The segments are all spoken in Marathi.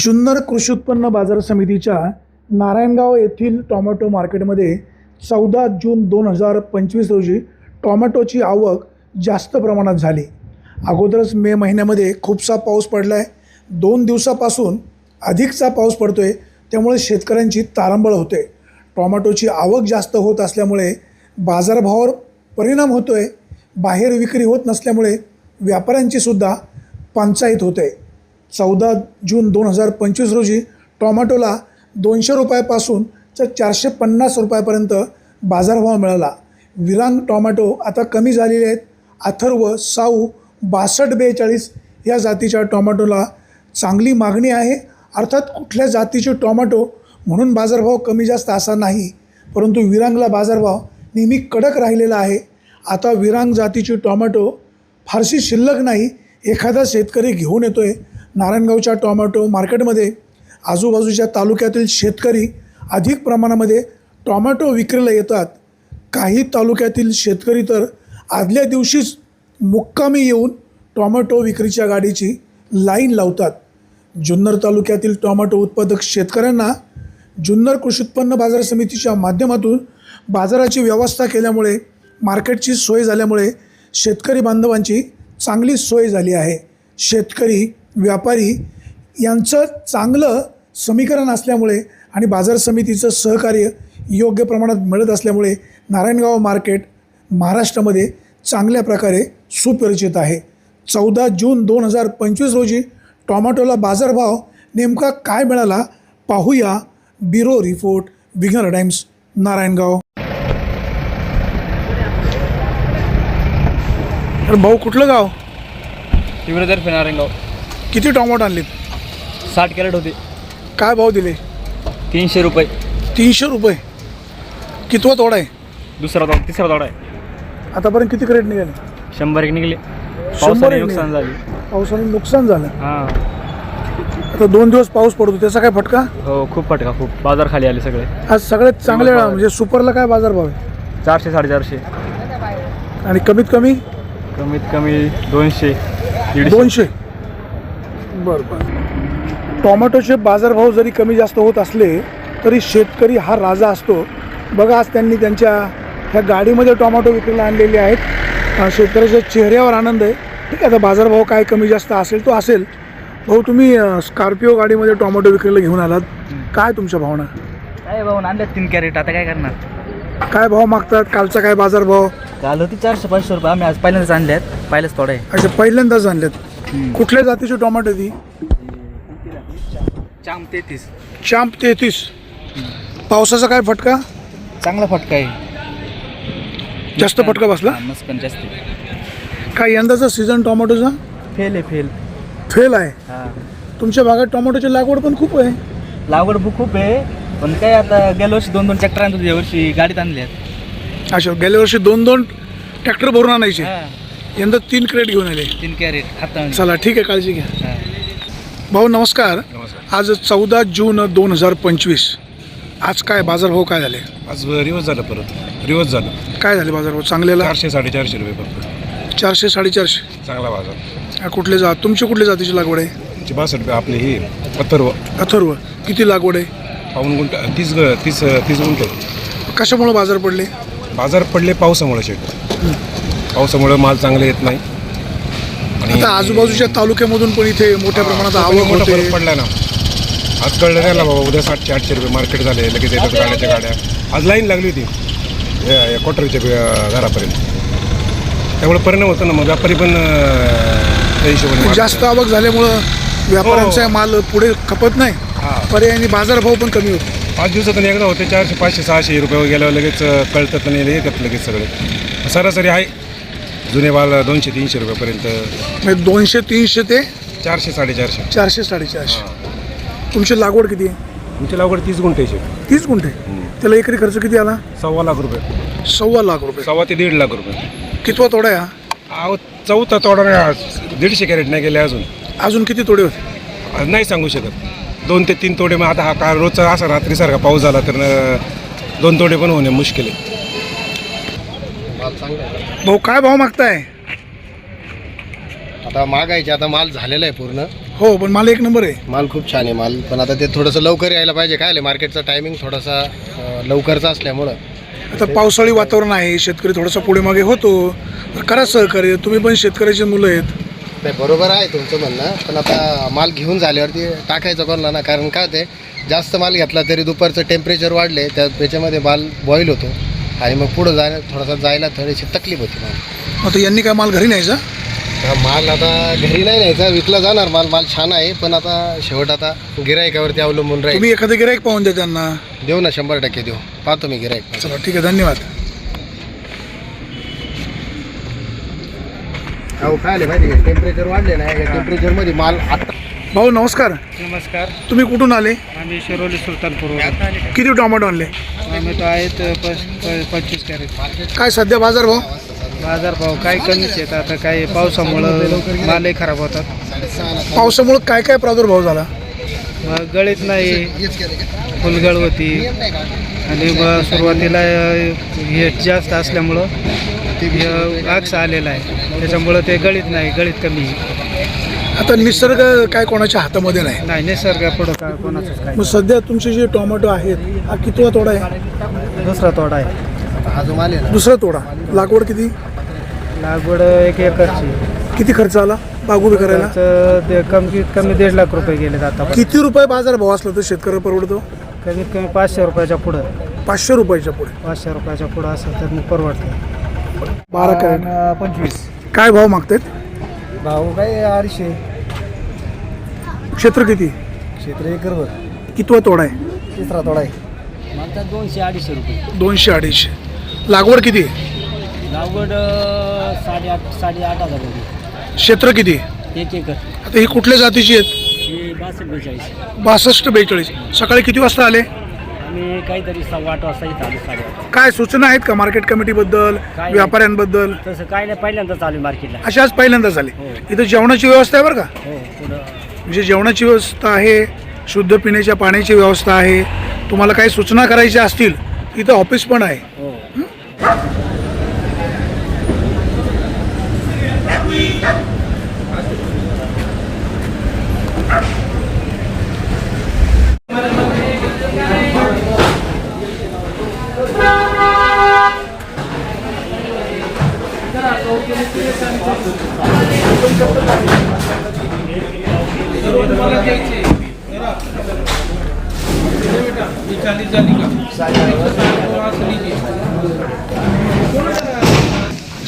जुन्नर कृषी उत्पन्न बाजार समितीच्या नारायणगाव येथील टॉमॅटो मार्केटमध्ये चौदा जून दोन हजार पंचवीस रोजी टॉमॅटोची आवक जास्त प्रमाणात झाली. अगोदरच मे महिन्यामध्ये खूपसा पाऊस पडला आहे दोन दिवसापासून अधिकचा पाऊस पडतो आहे त्यामुळे शेतकऱ्यांची तारांबळ होते. टॉमॅटोची आवक जास्त होत असल्यामुळे बाजारभावावर परिणाम होतो आहे बाहेर विक्री होत नसल्यामुळे व्यापाऱ्यांचीसुद्धा पंचायत होते. चौदा जून दोन हजार पंचवीस रोजी टॉमॅटोला दोनशे रुपयापासून तर चारशे पन्नास रुपयापर्यंत बाजारभाव मिळाला. विरांग टॉमॅटो आता कमी झालेले आहेत. अथर्व साऊ बासष्ट बेचाळीस या जातीच्या टॉमॅटोला चांगली मागणी आहे. अर्थात कुठल्या जातीचे टॉमॅटो म्हणून बाजारभाव कमी जास्त असा नाही परंतु विरांगला बाजारभाव नेहमी कडक राहिलेला आहे. आता विरांग जातीची टॉमॅटो फारशी शिल्लक नाही. एखादा शेतकरी घेऊन येतो आहे नारायणगावच्या टॉमॅटो मार्केटमध्ये आजूबाजूच्या तालुक्यातील शेतकरी अधिक प्रमाणामध्ये टॉमॅटो विक्रीला येतात. काही तालुक्यातील शेतकरी तर आदल्या दिवशीच मुक्कामी येऊन टॉमॅटो विक्रीच्या गाडीची लाईन लावतात. जुन्नर तालुक्यातील टॉमॅटो उत्पादक शेतकऱ्यांना जुन्नर कृषी उत्पन्न बाजार समितीच्या माध्यमातून बाजाराची व्यवस्था केल्यामुळे मार्केटची सोय झाल्यामुळे शेतकरी बांधवांची चांगली सोय झाली आहे. शेतकरी व्यापारी यांचं चांगलं समीकरण असल्यामुळे आणि बाजार समितीचं सहकार्य योग्य प्रमाणात मिळत असल्यामुळे नारायणगाव मार्केट महाराष्ट्रामध्ये चांगल्या प्रकारे सुपरिचित आहे. चौदा जून दोन हजार पंचवीस रोजी टॉमॅटोला बाजारभाव नेमका काय मिळाला पाहूया. Bureau report Vighnar Times Narayangaon. तर भाऊ कुठलं गाव? तिवरतर्फे नारायणगाव. किती टॉमॅटो आणलेत? साठ कॅरेट होते. काय भाव दिले? तीनशे रुपये. तीनशे रुपये. कितवा तोडा आहे? दुसरा तोडा तिसरा तोडा आहे. आतापर्यंत किती क्रेट निघाले? शंभर एक निघले. पावसाने एक नुकसान झाले. पावसाने नुकसान झालं. हां. आता दोन दिवस पाऊस पडतो त्याचा काय फटका? हो खूप फटका खूप. बाजार खाली आले सगळे. आज सगळ्यात चांगले म्हणजे सुपरला काय बाजार भाव आहे? चारशे साडेचारशे. आणि कमीत कमी? कमीत कमी दोनशे दीडशे. दोनशे. बरं बरं. टोमॅटोचे बाजारभाव जरी कमी जास्त होत असले तरी शेतकरी हा राजा असतो. बघा आज त्यांनी त्यांच्या ह्या गाडीमध्ये टोमॅटो विक्रीला आणलेले आहेत. शेतकऱ्याच्या चेहऱ्यावर आनंद आहे. ठीक आहे आता बाजारभाव काय कमी जास्त असेल तो असेल. भाऊ तुम्ही स्कॉर्पिओ गाडीमध्ये टोमॅटो विक्रीला घेऊन आलात. काय तुमच्या भावना? काय भाऊ आणले तीन कॅरेट आता काय करणार? काय भाव मागतात? कालचा काय बाजारभाव? काल होती चारशे पाचशे रुपये आम्ही आज पहिल्यांदाच आणले आहेत पहिलेच थोडे असे पहिल्यांदाच आणलेत. कुठल्या जातीची टोमॅटो ती? चाम तेहतीस. चांप तेहतीस. पावसाचा काय फटका? चांगला फटका आहे. जास्त फटका बसला? मस्कन जास्त काय यंदाचा सीझन टोमॅटोचा? फेल आहे फेल. फेल आहे. तुमच्या भागात टोमॅटोची लागवड पण खूप आहे. लागवड खूप खूप आहे. पण काय आता गेल्या वर्षी दोन दोन ट्रॅक्टर आणतो या वर्षी गाडीत आणले आहेत अच्छा गेल्या वर्षी दोन दोन ट्रॅक्टर भरून आणायचे. यंदा तीन क्रेट घेऊन आले. तीन कॅरेट चला ठीक आहे काळजी घ्या. भाऊ नमस्कार. आज चौदा जून दोन हजार पंचवीस. आज काय बाजारभाव काय झाले? आज रिवर्स झालं परत. रिवर्स झालं. काय झाले बाजारभाव चांगल्याला चारशे साडेचारशे रुपये फक्त. चारशे साडेचारशे. चांगला बाजार. हा, कुठले जात तुमची कुठल्या जातीची लागवड आहे? बासष्ट रुपये आपले हे अथर्व. अथर्व. किती लागवड आहे? पाऊन गुंठ तीस ग तीस तीस गुंठ. कशामुळे बाजार पडले? बाजार पडले पावसामुळे शेट पावसामुळे माल चांगले येत नाही. आणि आता आजूबाजूच्या तालुक्यामधून पण इथे मोठ्या प्रमाणात आवक मोठा होते. फरक पडला ना. आज कळलं नाही ना बाबा उद्या सातशे आठशे रुपये मार्केट झाले लगेच येतात गाड्याच्या गाड्या. आज लाईन लागली होती या- या क्वार्टरच्या अं, घरापर्यंत. त्यामुळे परिणाम होतो ना मग व्यापारी पण अं, त्या हिशोबाने जास्त आवक झाल्यामुळं व्यापाऱ्यांचा हो. माल पुढे खपत नाही. हा. पर्यायाने बाजारभाव पण कमी होतो. पाच दिवसातून एकदा होते चारशे पाचशे सहाशे रुपये गेल्यावर लगेच अं, कळतात आणि येतात लगेच सगळे. सरासरी आहे. जुने माल दोनशे तीनशे रुपयापर्यंत. म्हणजे दोनशे तीनशे ते चारशे साडेचारशे. चारशे साडेचारशे. तुमची लागवड किती आहे? तुमची लागवड तीस गुंठ्याची तीस गुंठे? त्याला एकरी खर्च किती आला? सव्वा लाख रुपये. सव्वा लाख रुपये. सव्वा ते दीड लाख रुपये. कितवा तोडा आहे हा? अहो चौथा तोडा नाही आज. दीडशे कॅरेट नाही गेले अजून. अजून किती तोडे होते? आज नाही सांगू शकत. दोन ते तीन तोडे मग आता हा काल रोजचा असा रात्रीसारखा पाऊस झाला तर अं, दोन तोडे पण होणे मुश्किल आहे. भाऊ काय भाव मागताय? आता मागायचे आता माल झालेला आहे पूर्ण. हो पण मला एक नंबर आहे. माल खूप छान आहे माल पण आता ते थोडंसं लवकर यायला पाहिजे. काय मार्केटचा टायमिंग थोडासा अं, लवकरचा असल्यामुळं. आता पावसाळी वातावरण आहे शेतकरी थोडासा पुढे मागे होतो. तर करा सहकार्य तुम्ही पण शेतकऱ्याची मुलं आहेत. नाही बरोबर आहे तुमचं म्हणणं पण आता माल घेऊन झाल्यावरती टाकायचं कोणाला ना कारण काय ते जास्त माल घेतला तरी दुपारचं टेम्परेचर वाढले त्या त्याच्यामध्ये माल बॉईल होतो. आणि मग पुढं जाण्या थोडासा जायला थोडीशी तकलीफ होती माल. आता यांनी काय माल घरी न्यायचा? हा माल आता घरी नाही न्यायचा विकला जाणार माल माल छान आहे पण आता शेवट आता गिरायकावरती अवलंबून राहील. तुम्ही एखादं गिराईक पाहून द्या त्यांना. देऊ ना शंभर टक्के देऊ. पाहतो मी गिरायक चला ठीक आहे धन्यवाद. अहो काय आले माहिती टेम्परेचर वाढले ना या टेम्परेचरमध्ये माल आता भाऊ नमस्कार. नमस्कार. तुम्ही कुठून आले? आम्ही शिरोली सुलतानपूर किती टोमॅटो आणले? आम्ही तो आहेत पंचवीस कॅरेट. काय सध्या बाजार भाव? बाजार भाव काय कमीच आहेत. आता काय पावसामुळं मालही खराब होतात. पावसामुळे काय काय प्रादुर्भाव झाला? मग गळीत नाही फुलगळ होती. आणि मग सुरुवातीला हे जास्त असल्यामुळं आक्स आलेला आहे. त्याच्यामुळं ते गळीत नाही गळीत कमी आहे. आता निसर्ग काय कोणाच्या हातामध्ये नाही. नाही निसर्ग पुढं काय कोणाचंच काय मग सध्या तुमचे जे टोमॅटो आहेत हा कितवा तोडा आहे? दुसरा तोडा आहे. हा जो माल आहे ना. दुसरा तोडा. लागवड किती? लागवड एक एकरची. किती खर्च आला बाग उभी करायला? तर ते कमीत कमी दीड लाख रुपये गेले आता किती रुपये बाजार भाव असला तर शेतकरी परवडतो? कमीत कमी पाचशे रुपयाच्या पुढं. पाचशे रुपयाच्या पुढे. पाचशे रुपयाच्या पुढं असेल तर मग परवडतं. बारा कॅरेट. पंचवीस. काय भाव मागतायत? भाऊ काय अडीचशे. क्षेत्र किती? क्षेत्र एकरवर कितवा तोडा आहे? तिसरा तोडा आहे. दोनशे अडीचशे रुपये. दोनशे अडीचशे. लागवड किती? लागवड साडेआठ साडेआठ हजार रुपये. क्षेत्र किती? एक एकर. आता ही कुठल्या जातीची आहेत? हे बासष्ट बेचाळीस. बासष्ट बेचाळीस. सकाळी किती वाजता आले? आम्ही काहीतरी सव्वा आठ वाजता इथं आलो साडेआठ काय सूचना आहेत का मार्केट कमिटीबद्दल व्यापाऱ्यांबद्दल? तसं काय नाही पहिल्यांदा चालू आहे मार्केटला अशाच पहिल्यांदा झाले हो. इथं जेवणाची व्यवस्था आहे बरं का? हो पुढं म्हणजे जेवणाची व्यवस्था आहे शुद्ध पिण्याच्या पाण्याची व्यवस्था आहे. तुम्हाला काही सूचना करायच्या असतील इथं ऑफिस पण आहे. हो.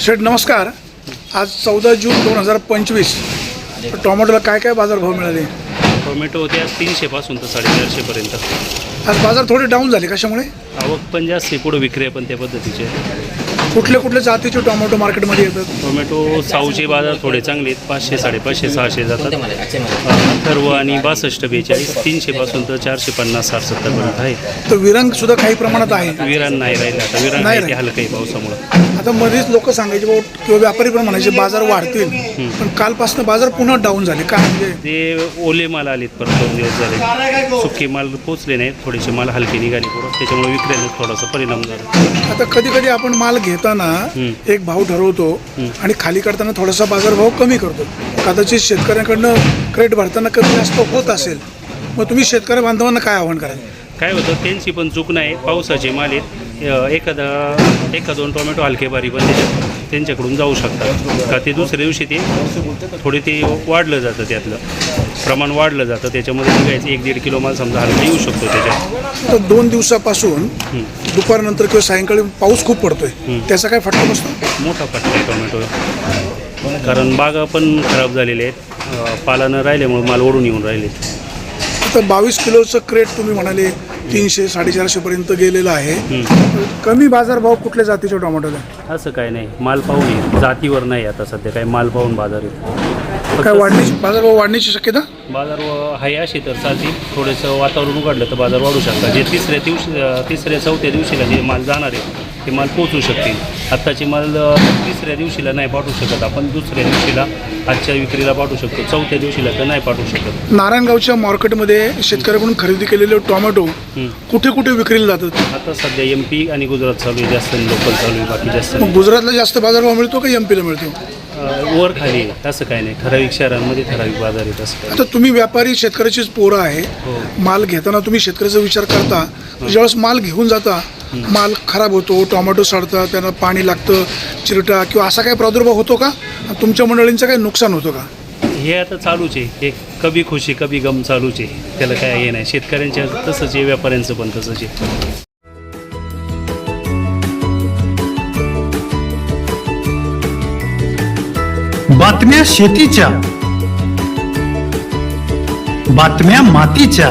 शेठ नमस्कार. आज चौदा जून दोन हजार पंचवीस. टोमॅटोला काय काय बाजारभाव मिळाले? टोमॅटो होते आज तीनशेपासून तर साडेचारशेपर्यंत आज बाजार थोडे डाऊन झाले कशामुळे? आवक पण जास्त पुढं विक्री आहे पण त्या पद्धतीचे. कुठल्या कुठल्या जातीचे टोमॅटो मार्केटमध्ये येतात? टोमॅटो साऊचे बाजार थोडे चांगले आहेत पाचशे साडेपाचशे सहाशे जातात. अथर्व आणि बासष्ट बेचाळीस तीनशेपासून तर चारशे पन्नास साठ सत्तरपर्यंत आहे. तर विरांग सुद्धा काही प्रमाणात आहे. विरान नाही राहिले. आता विरान नाही राहिलं. हलकं आहे पावसामुळं. आता मध्येच लोक सांगायचे बाबा किंवा व्यापारी पण म्हणायचे बाजार वाढतील. पण कालपासून बाजार पुन्हा डाऊन झाले. काय म्हणजे? ते ओले माल आलेत परत दोन दिवस झाले. सुके माल पोचले नाहीत थोडेसे माल हलके निघाले पुढं. त्याच्यामुळे विक्रीला थोडासा परिणाम झाला. आता कधी कधी आपण माल घेताना हम्म. एक भाव ठरवतो आणि खाली करताना थोडासा बाजारभाव कमी करतो. कदाचित शेतकऱ्यांकडनं क्रेट भरताना कमी जास्त होत असेल मग तुम्ही शेतकरी बांधवांना काय आव्हान कराल? काय होतं त्यांची पण चूक नाही पावसाचे माल आहेत. एखादा एका दोन टोमॅटो हलके बारी पण त्यांच्याकडून जाऊ शकतात. का ते दुसऱ्या दिवशी ते थोडे ते वाढलं जातं त्यातलं. प्रमाण वाढलं जातं त्याच्यामध्ये निघायचं एक दीड किलो माल समजा हलका येऊ शकतो त्याच्यात. तर दोन दिवसापासून. दुपारनंतर किंवा सायंकाळी पाऊस खूप पडतोय. त्याचा काय फटका बसतो? मोठा फटका आहे टोमॅटो. कारण बागा पण खराब झालेल्या आहेत. अ, पाला न राहिल्यामुळे माल ओढून येऊन राहिले. आता बावीस किलोचं क्रेट तुम्ही म्हणाले तीनशे साडेचारशे पर्यंत गेलेलं आहे. कमी बाजारभाव कुठल्या जातीच्या टोमॅटोला? असं काय नाही. माल पाहून आहे जातीवर नाही आता सध्या काय माल पाहून बाजार आहे काय वाढण्याची बाजारभाव वाढण्याची शक्यता? बाजार हाय अशी तर चालतील थोडंसं वातावरण उघडलं तर बाजार वाढू शकतात. जे तिसऱ्या दिवशी तिसऱ्या चौथ्या दिवशीला जे माल जाणार आहे ते माल पोचू शकतील. आत्ताचे माल तिसऱ्या दिवशीला नाही पाठवू शकत. आपण दुसऱ्या दिवशीला आजच्या विक्रीला पाठवू शकतो. चौथ्या दिवशीला तर नाही पाठवू शकत. नारायणगावच्या मार्केटमध्ये शेतकऱ्याकडून खरेदी केलेले टोमॅटो. कुठे कुठे विक्रीला जातात? आता सध्या एम पी आणि गुजरात चालू आहे. जास्त लोकल चालू आहे. बाकी जास्त मग. गुजरातला जास्त बाजारभाव मिळतो का एम पीला मिळतो? अ, वर खाली आहे. असं काही नाही. ठराविक शहरांमध्ये ठराविक बाजार आहेत असं काही. आता तुम्ही व्यापारी शेतकऱ्याचीच पोरं आहे. हो. माल घेताना तुम्ही शेतकऱ्याचा विचार करता. ज्यावेळेस माल घेऊन जाता माल खराब होतो टोमॅटो सडतात त्यांना पाणी लागतं चिरटा किंवा असा काही प्रादुर्भाव होतो का? तुमच्या मंडळींचं काही नुकसान होतं का? हे आता चालूच आहे. हे कभी खुशी कभी गम चालूच आहे. त्याला काय हे नाही. शेतकऱ्यांच्या तसंच आहे व्यापाऱ्यांचं पण तसंच आहे. बातम्या शेतीच्या बातम्या मातीच्या.